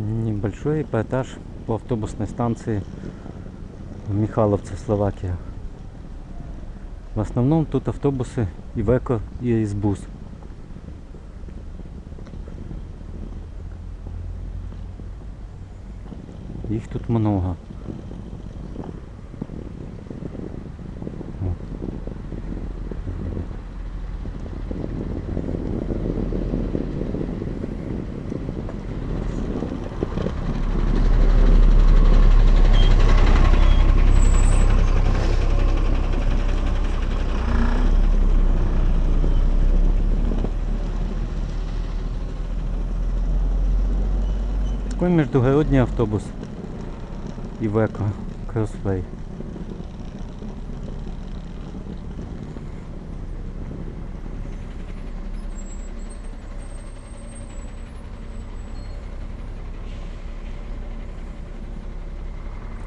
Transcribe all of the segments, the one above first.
Небольшой эпатаж по автобусной станции в Михайловце, Словакия. В основном тут автобусы Ивеко и Избус. Их тут много. Такой междугородний автобус. Ивеко. Кроссвей.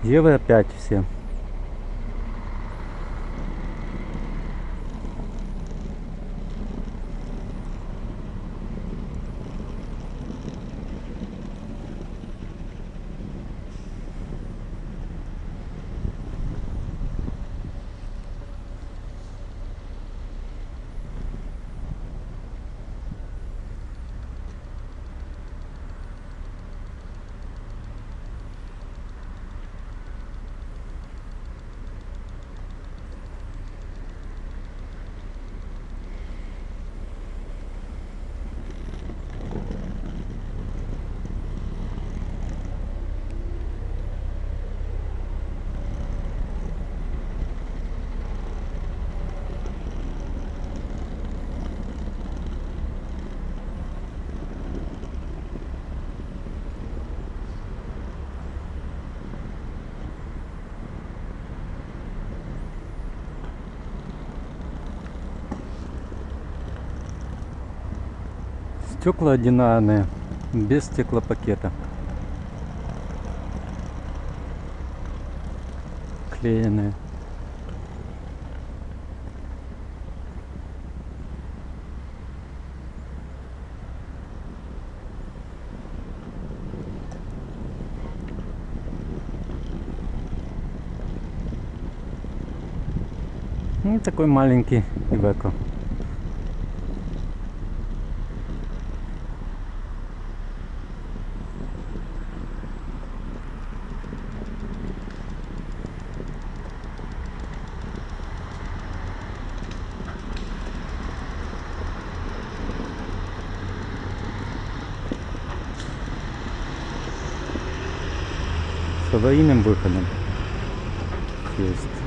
Евро 5 все. Стекла одинарные, без стеклопакета. Клееные. Ну, такой маленький Ивеко. Аварийным выходом? Есть